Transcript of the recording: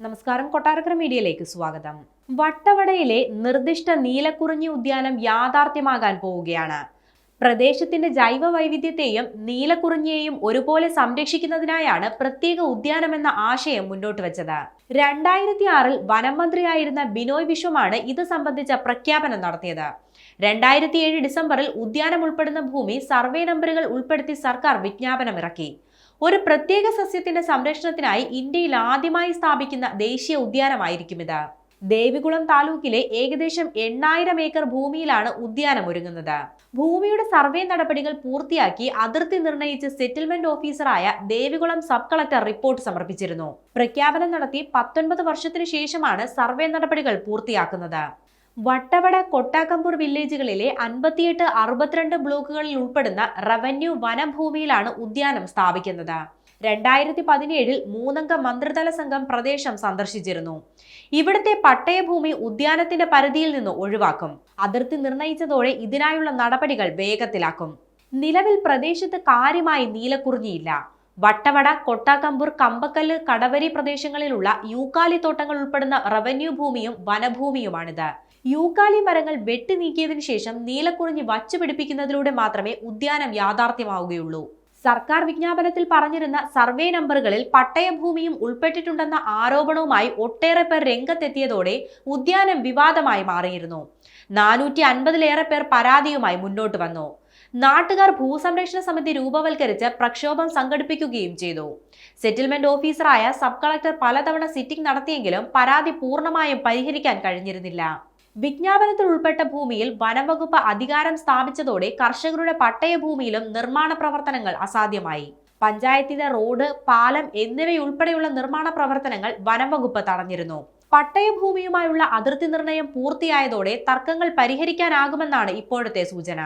നമസ്കാരം. കൊട്ടാരക്കര മീഡിയയിലേക്ക് സ്വാഗതം. വട്ടവടയിലെ നിർദ്ദിഷ്ട നീലക്കുറിഞ്ഞി ഉദ്യാനം യാഥാർത്ഥ്യമാകാൻ പോവുകയാണ്. പ്രദേശത്തിന്റെ ജൈവ വൈവിധ്യത്തെയും നീലക്കുറിഞ്ഞിയെയും ഒരുപോലെ സംരക്ഷിക്കുന്നതിനായാണ് പ്രത്യേക ഉദ്യാനം എന്ന ആശയം മുന്നോട്ട് വെച്ചത്. രണ്ടായിരത്തി ആറിൽ വനം മന്ത്രിയായിരുന്ന ബിനോയ് വിശ്വമാണ് ഇത് സംബന്ധിച്ച പ്രഖ്യാപനം നടത്തിയത്. രണ്ടായിരത്തി ഏഴ് ഡിസംബറിൽ ഉദ്യാനം ഉൾപ്പെടുന്ന ഭൂമി സർവേ നമ്പറുകൾ ഉൾപ്പെടുത്തി സർക്കാർ വിജ്ഞാപനമിറക്കി. ഒരു പ്രത്യേക സസ്യത്തിന്റെ സംരക്ഷണത്തിനായി ഇന്ത്യയിൽ ആദ്യമായി സ്ഥാപിക്കുന്ന ദേശീയ ഉദ്യാനമായിരിക്കും ഇത്. ദേവികുളം താലൂക്കിലെ ഏകദേശം എണ്ണായിരം ഏക്കർ ഭൂമിയിലാണ് ഉദ്യാനം ഒരുങ്ങുന്നത്. ഭൂമിയുടെ സർവേ നടപടികൾ പൂർത്തിയാക്കി അതിർത്തി നിർണയിച്ച് സെറ്റിൽമെന്റ് ഓഫീസറായ ദേവികുളം സബ് കളക്ടർ റിപ്പോർട്ട് സമർപ്പിച്ചിരുന്നു. പ്രഖ്യാപനം നടത്തി പത്തൊൻപത് വർഷത്തിനു ശേഷമാണ് സർവേ നടപടികൾ പൂർത്തിയാക്കുന്നത്. വട്ടവട കൊട്ടാക്കമ്പൂർ വില്ലേജുകളിലെ അൻപത്തിയെട്ട് അറുപത്തിരണ്ട് ബ്ലോക്കുകളിൽ ഉൾപ്പെടുന്ന റവന്യൂ വനഭൂമിയിലാണ് ഉദ്യാനം സ്ഥാപിക്കുന്നത്. രണ്ടായിരത്തി പതിനേഴിൽ മൂന്നംഗ മന്ത്രിതല സംഘം പ്രദേശം സന്ദർശിച്ചിരുന്നു. ഇവിടുത്തെ പട്ടയഭൂമി ഉദ്യാനത്തിന്റെ പരിധിയിൽ നിന്ന് ഒഴിവാക്കും. അതിർത്തി നിർണയിച്ചതോടെ ഇതിനായുള്ള നടപടികൾ വേഗത്തിലാക്കും. നിലവിൽ പ്രദേശത്ത് കാര്യമായി നീലക്കുറിഞ്ഞിയില്ല. വട്ടവട കൊട്ടാക്കമ്പൂർ കമ്പക്കല്ല് കടവരി പ്രദേശങ്ങളിലുള്ള യൂക്കാലി തോട്ടങ്ങൾ ഉൾപ്പെടുന്ന റവന്യൂ ഭൂമിയും വനഭൂമിയുമാണിത്. യൂക്കാലി മരങ്ങൾ വെട്ടി നീക്കിയതിനു ശേഷം നീലക്കുറിഞ്ഞി വച്ചുപിടിപ്പിക്കുന്നതിലൂടെ മാത്രമേ ഉദ്യാനം യാഥാർത്ഥ്യമാവുകയുള്ളൂ. സർക്കാർ വിജ്ഞാപനത്തിൽ പറഞ്ഞിരുന്ന സർവേ നമ്പറുകളിൽ പട്ടയഭൂമിയും ഉൾപ്പെട്ടിട്ടുണ്ടെന്ന ആരോപണവുമായി ഒട്ടേറെ പേർ രംഗത്തെത്തിയതോടെ ഉദ്യാനം വിവാദമായി മാറിയിരുന്നു. നാനൂറ്റി അൻപതിലേറെ പേർ പരാതിയുമായി മുന്നോട്ട് വന്നു. നാട്ടുകാർ ഭൂസംരക്ഷണ സമിതി രൂപവൽക്കരിച്ച് പ്രക്ഷോഭം സംഘടിപ്പിക്കുകയും ചെയ്തു. സെറ്റിൽമെന്റ് ഓഫീസറായ സബ് കളക്ടർ പലതവണ സിറ്റിംഗ് നടത്തിയെങ്കിലും പരാതി പൂർണമായും പരിഹരിക്കാൻ കഴിഞ്ഞിരുന്നില്ല. വിജ്ഞാപനത്തിൽ ഉൾപ്പെട്ട ഭൂമിയിൽ വനംവകുപ്പ് അധികാരം സ്ഥാപിച്ചതോടെ കർഷകരുടെ പട്ടയ പട്ടയഭൂമിയിലും നിർമ്മാണ പ്രവർത്തനങ്ങൾ അസാധ്യമായി. പഞ്ചായത്തിലെ റോഡ് പാലം എന്നിവയുൾപ്പെടെയുള്ള നിർമ്മാണ പ്രവർത്തനങ്ങൾ വനംവകുപ്പ് തടഞ്ഞിരുന്നു. പട്ടയഭൂമിയുമായുള്ള അതിർത്തി നിർണയം പൂർത്തിയായതോടെ തർക്കങ്ങൾ പരിഹരിക്കാനാകുമെന്നാണ് ഇപ്പോഴത്തെ സൂചന.